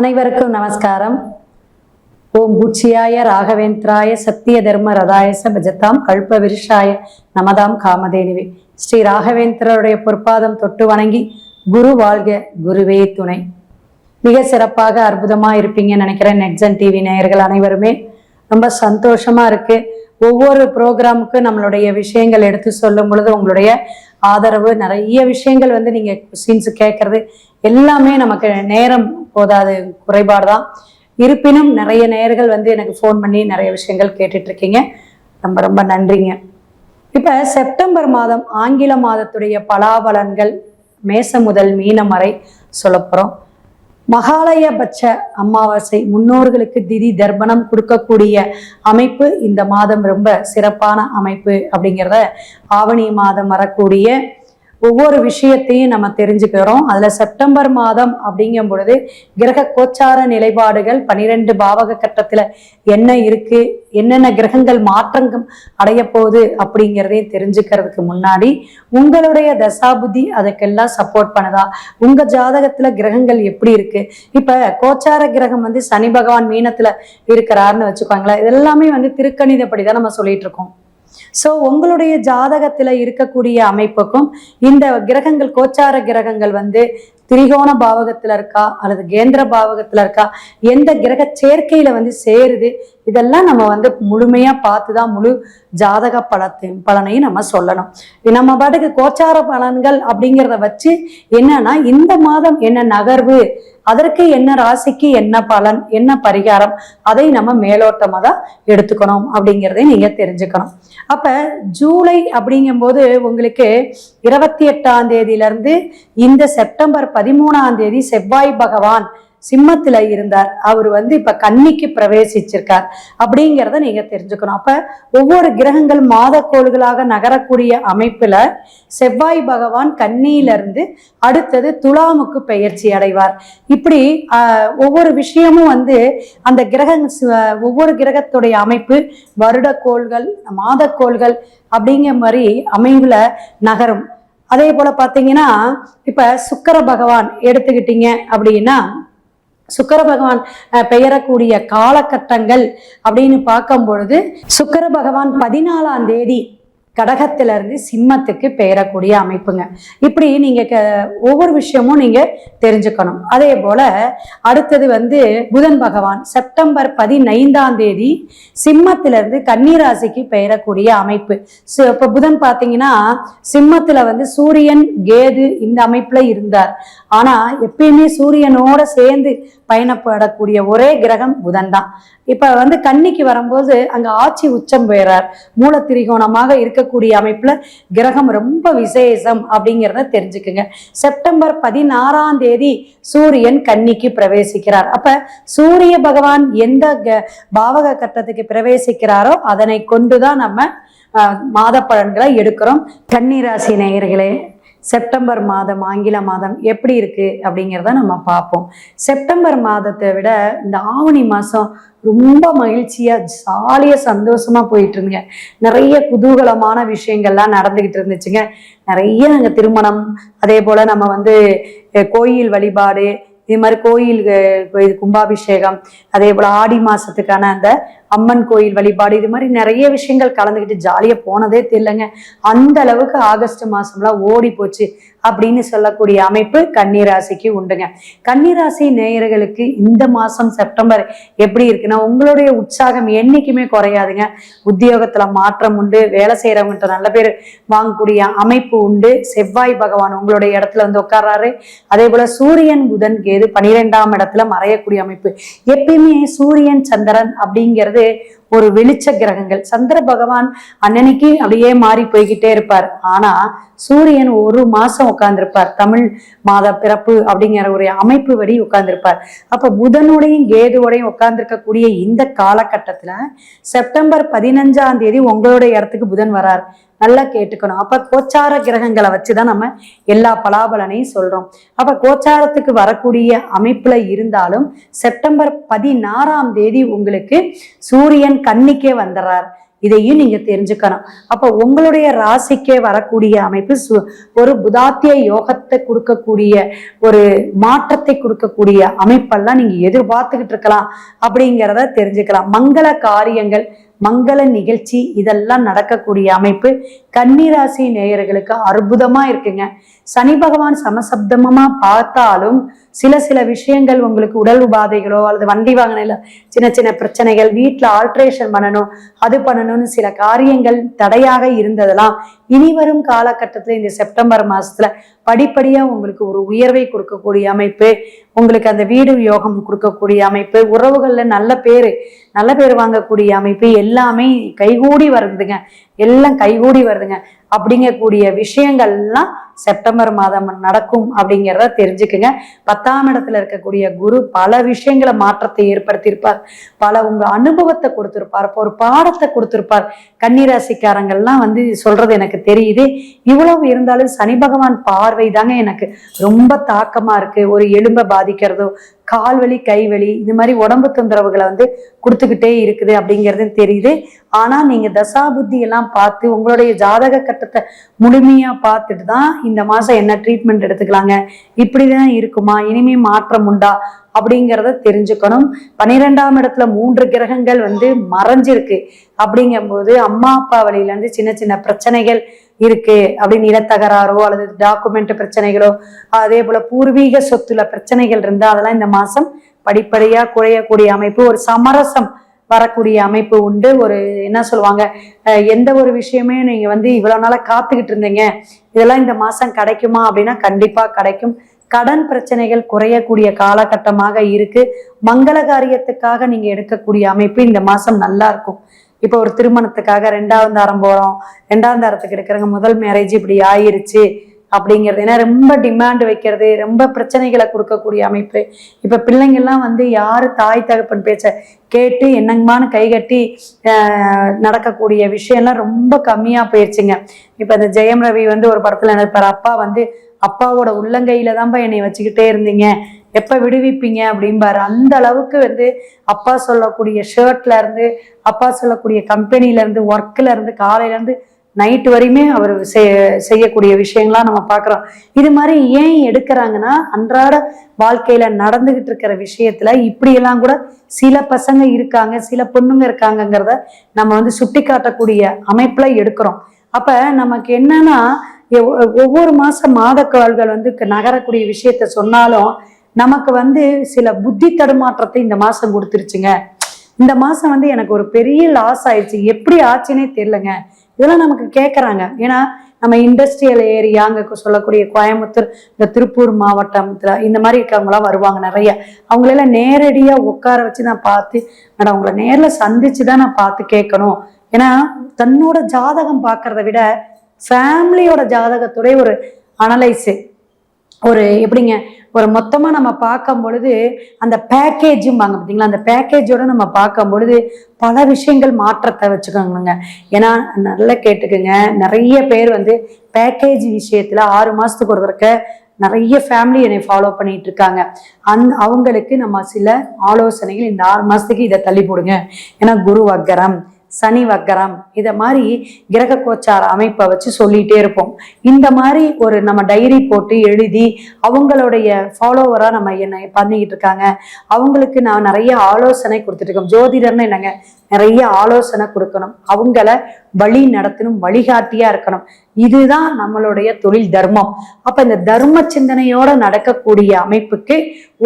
அனைவருக்கும் நமஸ்காரம். ஓம் பூச்சியாய ராகவேந்திராய சத்திய தர்ம ரதாயச பஜத்தாம் கல்ப விருஷாய நமதாம் காமதேனிவே. ஸ்ரீ ராகவேந்திரருடைய பொற்பாதம் தொட்டு வணங்கி குரு வாழ்க குருவே துணை. மிக சிறப்பாக அற்புதமாக இருப்பீங்கன்னு நினைக்கிறேன் நெட்ஸன் டிவி நேயர்கள் அனைவருமே. ரொம்ப சந்தோஷமா இருக்கு. ஒவ்வொரு ப்ரோக்ராமுக்கும் நம்மளுடைய விஷயங்கள் எடுத்து சொல்லும் பொழுது உங்களுடைய ஆதரவு நிறைய விஷயங்கள் வந்து நீங்கள் கொஸ்டின்ஸ் கேட்கறது எல்லாமே நமக்கு நேரம் போதாது குறைபாடு தான் இருப்பினும் நிறைய நேயர்கள் வந்து எனக்கு ஃபோன் பண்ணி நிறைய விஷயங்கள் கேட்டுட்டு இருக்கீங்க ரொம்ப ரொம்ப நன்றிங்க. இப்ப செப்டம்பர் மாதம் ஆங்கில மாதத்துடைய பலாபலன்கள் மேச முதல் மீனம் வரை சொல்லப்போறோம் மகாலயபட்ச அமாவாசை முன்னோர்களுக்கு திதி தர்ப்பணம் கொடுக்கக்கூடிய அமைப்பு இந்த மாதம் ரொம்ப சிறப்பான அமைப்பு அப்படிங்கிறத ஆவணி மாதம் வரக்கூடிய ஒவ்வொரு விஷயத்தையும் நம்ம தெரிஞ்சுக்கிறோம். அதுல செப்டம்பர் மாதம் அப்படிங்கும் பொழுது கிரக கோச்சார நிலைப்பாடுகள் பனிரெண்டு பாவக கட்டத்துல என்ன இருக்கு என்னென்ன கிரகங்கள் மாற்றங்கள் அடைய போகுது அப்படிங்கிறதையும் தெரிஞ்சுக்கிறதுக்கு முன்னாடி உங்களுடைய தசாபுதி அதுக்கெல்லாம் சப்போர்ட் பண்ணுதா? உங்க ஜாதகத்துல கிரகங்கள் எப்படி இருக்கு? இப்ப கோச்சார கிரகம் வந்து சனி பகவான் மீனத்துல இருக்கிறாருன்னு வச்சுக்கோங்களேன். இதெல்லாமே வந்து திருக்கணிதப்படி தான் நம்ம சொல்லிட்டு இருக்கோம். ஸோ உங்களுடைய ஜாதகத்தில் இருக்கக்கூடிய அமைப்புக்கும் இந்த கிரகங்கள் கோச்சார கிரகங்கள் வந்து திரிகோண பாவகத்துல இருக்கா அல்லது கேந்திர பாவகத்துல இருக்கா? எந்த கிரக சேர்க்கையில வந்து சேருது? இதெல்லாம் நம்ம வந்து முழுமையா பார்த்து தான் முழு ஜாதக பலத்தையும் பலனையும் நம்ம சொல்லணும். நம்ம பாட்டுக்கு கோச்சார பலன்கள் அப்படிங்கிறத வச்சு என்னன்னா இந்த மாதம் என்ன நகர்வு அதற்கு என்ன ராசிக்கு என்ன பலன் என்ன பரிகாரம் அதை நம்ம மேலோட்டமாக தான் எடுத்துக்கணும் அப்படிங்கிறதை நீங்க தெரிஞ்சுக்கணும். அப்ப ஜூலை அப்படிங்கும்போது உங்களுக்கு இருபத்தி எட்டாம் தேதியிலேருந்து இந்த செப்டம்பர் பதிமூணாம் தேதி செவ்வாய் பகவான் சிம்மத்துல இருந்தார். அவர் வந்து இப்ப கன்னிக்கு பிரவேசிச்சிருக்கார். அப்படிங்கிறத நீங்க தெரிஞ்சுக்கணும். அப்ப ஒவ்வொரு கிரகங்கள் மாதக்கோள்களாக நகரக்கூடிய அமைப்புல செவ்வாய் பகவான் கன்னியில இருந்து அடுத்தது துலாமுக்கு பெயர்ச்சி அடைவார். இப்படி ஒவ்வொரு விஷயமும் வந்து அந்த கிரக ஒவ்வொரு கிரகத்துடைய அமைப்பு வருடக்கோள்கள் மாதக்கோள்கள் அப்படிங்கிற மாதிரி அமைவுல நகரும். அதே போல பாத்தீங்கன்னா இப்ப சுக்கர பகவான் எடுத்துக்கிட்டீங்க அப்படின்னா சுக்கர பகவான் பெயரக்கூடிய காலகட்டங்கள் அப்படின்னு பார்க்கும் பொழுது சுக்கர பகவான் பதினாலாம் தேதி கடகத்துல இருந்து சிம்மத்துக்கு பெயரக்கூடிய அமைப்புங்க. இப்படி நீங்க க- ஒவ்வொரு விஷயமும் நீங்க தெரிஞ்சுக்கணும். அதே போல அடுத்தது வந்து புதன் பகவான். செப்டம்பர் பதினைந்தாம் தேதி சிம்மத்துல இருந்து கன்னிராசிக்கு பெயரக்கூடிய அமைப்பு. So, இப்ப புதன் பாத்தீங்கன்னா சிம்மத்துல வந்து சூரியன் கேது இந்த அமைப்புல இருந்தார். ஆனா எப்பயுமே சூரியனோட சேர்ந்து பயணப்படக்கூடிய ஒரே கிரகம் புதன் தான் இப்ப வந்து கன்னிக்கு வரும்போது அங்க ஆட்சி உச்சம் பெறார் மூல திரிகோணமாக இருக்கக்கூடிய அமைப்புல கிரகம் ரொம்ப விசேஷம் அப்படிங்கிறத தெரிஞ்சுக்குங்க. செப்டம்பர் பதினாறாம் தேதி சூரியன் கன்னிக்கு பிரவேசிக்கிறார். அப்ப சூரிய பகவான் எந்த க- பாவக கட்டத்துக்கு பிரவேசிக்கிறாரோ அதனை கொண்டுதான் நம்ம அஹ், மாத பலன்களை எடுக்கிறோம். கன்னிராசி நேயர்களே செப்டம்பர் மாதம் ஆங்கில மாதம் எப்படி இருக்குது அப்படிங்கிறத நம்ம பார்ப்போம். செப்டம்பர் மாதத்தை விட இந்த ஆவணி மாதம் ரொம்ப மகிழ்ச்சியாக ஜாலியாக சந்தோஷமாக போயிட்டு இருந்துங்க. நிறைய குதூகலமான விஷயங்கள்லாம் நடந்துக்கிட்டு இருந்துச்சுங்க. நிறைய நாங்கள் திருமணம் அதே போல் நம்ம வந்து கோயில் வழிபாடு இது மாதிரி கோயில் இது கும்பாபிஷேகம் அதே போல் ஆடி மாதத்துக்கான அந்த அம்மன் கோயில் வழிபாடு இது மாதிரி நிறைய விஷயங்கள் கலந்துக்கிட்டு ஜாலியா போனதே தெரியலங்க. அந்த அளவுக்கு ஆகஸ்ட் மாசம்லாம் ஓடி போச்சு அப்படின்னு சொல்லக்கூடிய அமைப்பு கன்னிராசிக்கு உண்டுங்க. கன்னிராசி நேயர்களுக்கு இந்த மாசம் செப்டம்பர் எப்படி இருக்குன்னா உங்களுடைய உற்சாகம் என்னைக்குமே குறையாதுங்க. உத்தியோகத்துல மாற்றம் உண்டு வேலை செய்யறவங்ககிட்ட நல்ல பேர் வாங்கக்கூடிய அமைப்பு உண்டு. செவ்வாய் பகவான் உங்களுடைய இடத்துல வந்து உட்கார்றாரு. அதே போல சூரியன் புதன் கேது பனிரெண்டாம் இடத்துல மறையக்கூடிய அமைப்பு. எப்பயுமே சூரியன் சந்திரன் அப்படிங்கிறது de ஒரு வெளிச்ச கிரகங்கள். சந்திர பகவான் அன்னன்னைக்கு அப்படியே மாறி போய்கிட்டே இருப்பார். ஆனா சூரியன் ஒரு மாசம் உட்கார்ந்திருப்பார். தமிழ் மாத பிறப்பு அப்படிங்கிற ஒரு அமைப்பு படி உட்கார்ந்திருப்பார். அப்ப புதனோடையும் கேதுவோடையும் உட்கார்ந்திருக்கக்கூடிய இந்த காலகட்டத்துல செப்டம்பர் பதினஞ்சாம் தேதி உங்களுடைய இடத்துக்கு புதன் வரார். நல்லா கேட்டுக்கணும். அப்ப கோச்சார கிரகங்களை வச்சுதான் நம்ம எல்லா பலாபலனையும் சொல்றோம். அப்ப கோச்சாரத்துக்கு வரக்கூடிய அமைப்புல இருந்தாலும் செப்டம்பர் பதினாறாம் தேதி உங்களுக்கு சூரியன் கன்னிக்கே வந்துடுறார் இதையும் நீங்க தெரிஞ்சுக்கணும். அப்போ உங்களுடைய ராசிக்கே வரக்கூடிய அமைப்பு சு- ஒரு புதாத்திய யோகத்தை கொடுக்கக்கூடிய ஒரு மாற்றத்தை கொடுக்கக்கூடிய அமைப்பெல்லாம் நீங்க எதிர்பார்த்துக்கிட்டு இருக்கலாம் அப்படிங்கிறத தெரிஞ்சுக்கலாம். மங்கள காரியங்கள் மங்கள நிகழ்ச்சி இதெல்லாம் நடக்கக்கூடிய அமைப்பு கன்னிராசி நேயர்களுக்கு அற்புதமா இருக்குங்க. சனி பகவான் சமசப்தமமா பார்த்தாலும் சில சில விஷயங்கள் உங்களுக்கு உடல் உபாதைகளோ அல்லது வண்டி வாங்கின சின்ன சின்ன பிரச்சனைகள் வீட்டில் ஆல்ட்ரேஷன் பண்ணணும் அது பண்ணணும்னு சில காரியங்கள் தடையாக இருந்ததெல்லாம் இனி வரும் காலகட்டத்தில் இந்த செப்டம்பர் மாசத்துல படிப்படியாக உங்களுக்கு ஒரு உயர்வை கொடுக்கக்கூடிய அமைப்பு உங்களுக்கு அந்த வீடு யோகம் கொடுக்கக்கூடிய அமைப்பு உறவுகளில் நல்ல பேரு நல்ல பேர் வாங்கக்கூடிய அமைப்பு எல்லாமே கைகூடி வருதுங்க. எல்லாம் கைகூடி வருதுங்க. அப்படிங்கக்கூடிய விஷயங்கள்லாம் செப்டம்பர் மாதம் நடக்கும் அப்படிங்கிறத தெரிஞ்சுக்குங்க. பத்தாம் இடத்துல இருக்கக்கூடிய குரு பல விஷயங்களை மாற்றத்தை ஏற்படுத்தியிருப்பார். பல உங்க அனுபவத்தை கொடுத்திருப்பார். ஒரு பாடத்தை கொடுத்திருப்பார். கன்னிராசிக்காரங்கள்லாம் வந்து சொல்றது எனக்கு தெரியுது. இவ்வளவு இருந்தாலும் சனி பகவான் பார்வை தாங்க எனக்கு. ரொம்ப தாக்கமா இருக்கு. ஒரு எலும்பை பாதிக்கிறதோ கால்வலி கைவலி இது மாதிரி உடம்பு தொந்தரவுகளை வந்து கொடுத்துக்கிட்டே இருக்குது அப்படிங்கிறது தெரியுது. ஆனா நீங்க தசாபுத்தி எல்லாம் பார்த்து உங்களுடைய ஜாதக கட்டத்தை முழுமையா பார்த்துட்டு தான் இந்த மாசம் என்ன ட்ரீட்மெண்ட் எடுத்துக்கலாங்க? இப்படிதான் இருக்குமா? இனிமே மாற்றம் உண்டா? அப்படிங்கிறத தெரிஞ்சுக்கணும். பன்னிரெண்டாம் இடத்துல மூன்று கிரகங்கள் வந்து மறைஞ்சிருக்கு. அப்படிங்கும்போது அம்மா அப்பா வழியிலேருந்து சின்ன சின்ன பிரச்சனைகள் இருக்கு. அப்படின்னு நிலத்தகராறோ அல்லது டாக்குமெண்ட் பிரச்சனைகளோ அதே போல பூர்வீக சொத்துல பிரச்சனைகள் இருந்தால் அதெல்லாம் இந்த மாசம் படிப்படியா குறையக்கூடிய அமைப்பு ஒரு சமரசம் வரக்கூடிய அமைப்பு உண்டு. ஒரு என்ன சொல்லுவாங்க எந்த ஒரு விஷயமே நீங்க வந்து இவ்வளவு நாளா காத்துக்கிட்டு இருந்தீங்க. இதெல்லாம் இந்த மாசம் கிடைக்குமா அப்படின்னா கண்டிப்பா கிடைக்கும். கடன் பிரச்சனைகள் குறையக்கூடிய காலகட்டமாக இருக்கு. மங்கள காரியத்துக்காக நீங்க எடுக்கக்கூடிய அமைப்பு இந்த மாசம் நல்லா இருக்கும். இப்போ ஒரு திருமணத்துக்காக ரெண்டாவது தாரம் போறோம். ரெண்டாவது தாரத்துக்கு எடுக்கிறவங்க முதல் மேரேஜ் இப்படி ஆயிருச்சு அப்படிங்கிறது. ஏன்னா ரொம்ப டிமாண்ட் வைக்கிறது ரொம்ப பிரச்சனைகளை கொடுக்கக்கூடிய அமைப்பு. இப்ப பிள்ளைங்கள்லாம் வந்து யாரு தாய் தகப்பன் பேச்ச கேட்டு என்னங்கமான்னு கைகட்டி ஆஹ், நடக்கக்கூடிய விஷயம்லாம் ரொம்ப கம்மியா போயிடுச்சுங்க இப்ப இந்த ஜெயம் ரவி வந்து ஒரு படத்துல நினைப்பாரு அப்பா வந்து அப்பாவோட உள்ளங்கையில தான்ப்பா என்னை வச்சுக்கிட்டே இருந்தீங்க. எப்ப விடுவிப்பீங்க அப்படிம்பாரு. அந்த அளவுக்கு வந்து அப்பா சொல்லக்கூடிய ஷர்ட்ல இருந்து அப்பா சொல்லக்கூடிய கம்பெனில இருந்து ஒர்க்ல இருந்து காலையில இருந்து நைட் வரையுமே அவர் செய்யக்கூடிய விஷயங்களா நம்ம பார்க்குறோம். இது மாதிரி ஏன் எடுக்கிறாங்கன்னா அன்றாட வாழ்க்கையில நடந்துகிட்டு இருக்கிற விஷயத்துல இப்படியெல்லாம் கூட சில பசங்க இருக்காங்க சில பொண்ணுங்க இருக்காங்கங்கிறத நம்ம வந்து சுட்டி காட்டக்கூடிய அமைப்புல எடுக்கிறோம். அப்ப நமக்கு என்னன்னா ஒவ்வொரு மாசம் மாதக்கால்கள் வந்து நகரக்கூடிய விஷயத்த சொன்னாலும் நமக்கு வந்து சில புத்தி தடுமாற்றத்தை இந்த மாசம் கொடுத்துருச்சுங்க. இந்த மாசம் வந்து எனக்கு ஒரு பெரிய லாஸ் ஆயிடுச்சு எப்படி ஆச்சுன்னே தெரியலங்க. இதெல்லாம் நமக்கு கேட்குறாங்க ஏன்னா நம்ம இண்டஸ்ட்ரியல் ஏரியா அங்கே சொல்லக்கூடிய கோயம்புத்தூர் இந்த திருப்பூர் மாவட்டத்தில் இந்த மாதிரி இருக்கவங்களாம் வருவாங்க நிறைய. அவங்களெல்லாம் நேரடியாக உட்கார வச்சு நான் பார்த்து மேடம் அவங்கள நேரில் சந்திச்சு தான் நான் பார்த்து கேட்கணும். ஏன்னா தன்னோட ஜாதகம் பார்க்கறத விட ஃபேமிலியோட ஜாதகத்துடைய ஒரு அனலைஸு ஒரு எப்படிங்க? ஒரு மொத்தமாக நம்ம பார்க்கும் பொழுது அந்த பேக்கேஜும் வாங்க பார்த்தீங்களா அந்த பேக்கேஜோட நம்ம பார்க்கும் பொழுது பல விஷயங்கள் மாற்றத்தை வச்சுக்கோங்க ஏன்னா நல்லா கேட்டுக்குங்க. நிறைய பேர் வந்து பேக்கேஜ் விஷயத்தில் ஆறு மாதத்துக்கு ஒரு தடவை நிறைய ஃபேமிலி என்னை ஃபாலோ பண்ணிட்டு இருக்காங்க. அந் அவங்களுக்கு நம்ம சில ஆலோசனைகள் இந்த ஆறு மாதத்துக்கு இதை தள்ளி போடுங்க. ஏன்னா குரு வக்கரம் சனி வக்கரம். இதை மாதிரி கிரக கோச்சார அமைப்பை வச்சு சொல்லிகிட்டே இருப்போம். இந்த மாதிரி ஒரு நம்ம டைரி போட்டு எழுதி அவங்களுடைய ஃபாலோவராக நம்ம என்ன பண்ணிக்கிட்டு இருக்காங்க. அவங்களுக்கு நான் நிறைய ஆலோசனை கொடுத்துட்டு இருக்கோம். ஜோதிடர்னு என்னங்க? நிறைய ஆலோசனை கொடுக்கணும். அவங்கள வழி நடத்தணும் வழிகாட்டியா இருக்கணும். இதுதான் நம்மளுடைய தொழில் தர்மம். அப்போ இந்த தர்ம சிந்தனையோட நடக்கக்கூடிய அமைப்புக்கு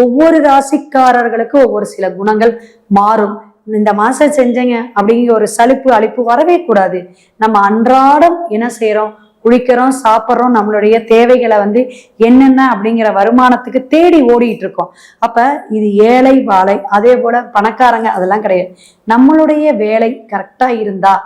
ஒவ்வொரு ராசிக்காரர்களுக்கும் ஒவ்வொரு சில குணங்கள் மாறும். இந்த மாதம் செஞ்சேங்க அப்படிங்கிற ஒரு சலிப்பு அழிப்பு வரவே கூடாது. நம்ம அன்றாடம் என்ன செய்கிறோம் குளிக்கிறோம் சாப்பிட்றோம் நம்மளுடைய தேவைகளை வந்து என்னென்ன அப்படிங்கிற வருமானத்துக்கு தேடி ஓடிட்டு இருக்கோம் அப்போ இது ஏழை வாழை அதே போல் பணக்காரங்க அதெல்லாம் கிடையாது. நம்மளுடைய வேலை கரெக்டாக இருந்தால்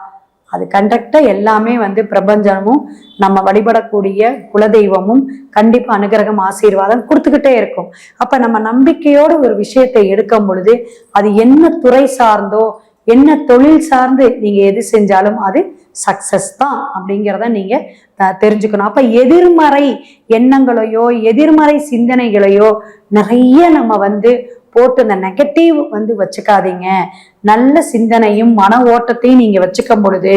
அது கண்டக்டாக எல்லாமே வந்து பிரபஞ்சமும் நம்ம வழிபடக்கூடிய குலதெய்வமும் கண்டிப்பாக அனுகிரகம் ஆசீர்வாதம் கொடுத்துக்கிட்டே இருக்கும். அப்போ நம்ம நம்பிக்கையோட ஒரு விஷயத்தை எடுக்கும் பொழுது அது என்ன துறை சார்ந்தோ என்ன தொழில் சார்ந்து நீங்கள் எது செஞ்சாலும் அது சக்சஸ் தான் அப்படிங்கிறத நீங்கள் தெரிஞ்சுக்கணும். அப்போ எதிர்மறை எண்ணங்களையோ எதிர்மறை சிந்தனைகளையோ நிறைய நம்ம வந்து போட்டு இந்த நெகட்டிவ் வந்து வச்சுக்காதீங்க. நல்ல சிந்தனையும் மன ஓட்டத்தையும் நீங்க வச்சுக்கும் பொழுது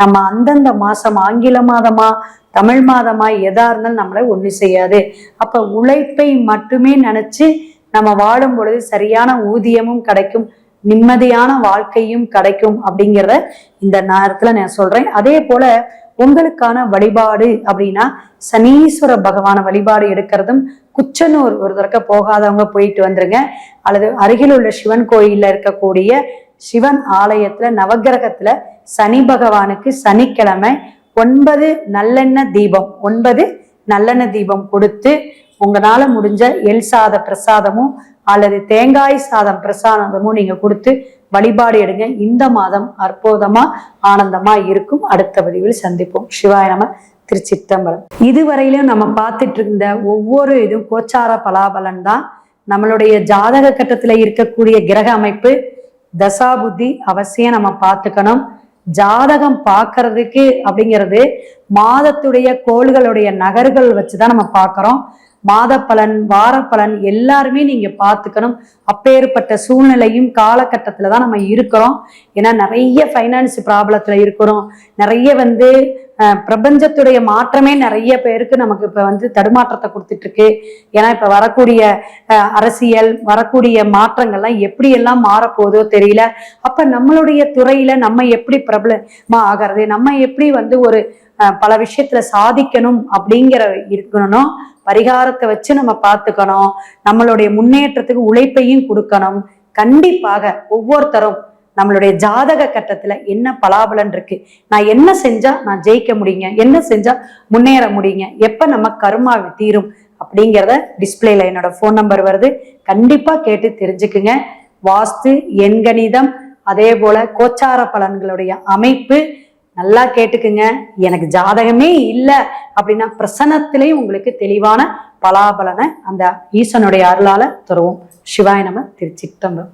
நம்ம அந்தந்த மாசம் ஆங்கில மாதமா தமிழ் மாதமா எதா இருந்தாலும் நம்மளை ஒண்ணு செய்யாது. அப்ப உழைப்பை மட்டுமே நினைச்சு நம்ம வாழும் பொழுது சரியான ஊதியமும் கிடைக்கும் நிம்மதியான வாழ்க்கையும் கிடைக்கும் அப்படிங்கிறத இந்த நேரத்துல நான் சொல்றேன். அதே போல உங்களுக்கான வழிபாடு அப்படின்னா சனீஸ்வர பகவான வழிபாடு எடுக்கிறதும் குச்சனூர் ஒரு தடக்க போகாதவங்க போயிட்டு வந்துருங்க. அல்லது அருகில் உள்ள சிவன் கோயில்ல இருக்கக்கூடிய சிவன் ஆலயத்துல நவக்கிரகத்துல சனி பகவானுக்கு சனிக்கிழமை ஒன்பது நல்லெண்ணெய் தீபம் ஒன்பது நல்லெண்ணெய் தீபம் கொடுத்து உங்களால முடிஞ்ச எல் சாத பிரசாதமும் அல்லது தேங்காய் சாதம் பிரசாதமும் நீங்க கொடுத்து வழிபாடு எடுங்க. இந்த மாதம் அற்புதமா ஆனந்தமா இருக்கும். அடுத்த பதிவில் சந்திப்போம். சிவாய நம. திருச்சித்தம்பலம் இதுவரையிலும் நம்ம பார்த்துட்டு இருந்த ஒவ்வொரு இதுவும் கோச்சார பலாபலன் தான். நம்மளுடைய ஜாதக கட்டத்துல இருக்கக்கூடிய கிரக அமைப்பு தசாபுத்தி அவசியம் நம்ம பார்த்துக்கணும். ஜாதகம் பார்க்கறதுக்கு அப்படிங்கிறது மாதத்துடைய கோள்களுடைய நகர்கள் வச்சுதான் நம்ம பார்க்கறோம். மாத பலன் வார பலன் எல்லாருமே நீங்க பார்த்துக்கணும். அப்பேற்பட்ட சூழ்நிலையும் காலகட்டத்துல தான் நம்ம இருக்கிறோம். ஏன்னா நிறைய ஃபைனான்ஸ் ப்ராப்ளத்துல இருக்கிறோம். நிறைய வந்து பிரபஞ்சத்துடைய மாற்றமே நிறைய பேருக்கு நமக்கு இப்ப வந்து தடுமாற்றத்தை கொடுத்துட்டு இருக்கு ஏன்னா இப்ப வரக்கூடிய அரசியல் வரக்கூடிய மாற்றங்கள்லாம் எப்படி எல்லாம் மாறப்போதோ தெரியல. அப்ப நம்மளுடைய துறையில நம்ம எப்படி பிரபலமா ஆகிறது? நம்ம எப்படி வந்து ஒரு பல விஷயத்துல சாதிக்கணும் அப்படிங்கிற இருக்கணும் பரிகாரத்தை வச்சு நம்ம பார்த்துக்கணும். நம்மளுடைய முன்னேற்றத்துக்கு உழைப்பையும் கொடுக்கணும். கண்டிப்பாக ஒவ்வொருத்தரும் நம்மளுடைய ஜாதக கட்டத்துல என்ன பலாபலன் இருக்கு? நான் என்ன செஞ்சா நான் ஜெயிக்க முடியுங்க? என்ன செஞ்சா முன்னேற முடியுங்க? எப்ப நம்ம கருமா தீரும்? அப்படிங்கிறத டிஸ்பிளேல என்னோட ஃபோன் நம்பர் வருது. கண்டிப்பா கேட்டு தெரிஞ்சுக்குங்க. வாஸ்து எண்கணிதம் அதே போல கோச்சார பலன்களுடைய அமைப்பு நல்லா கேட்டுக்குங்க. எனக்கு ஜாதகமே இல்லை அப்படின்னா பிரசனத்திலையும் உங்களுக்கு தெளிவான பலாபலனை அந்த ஈசனுடைய அருளால தருவோம். சிவாய நம திருச்சிட்டம்பரம்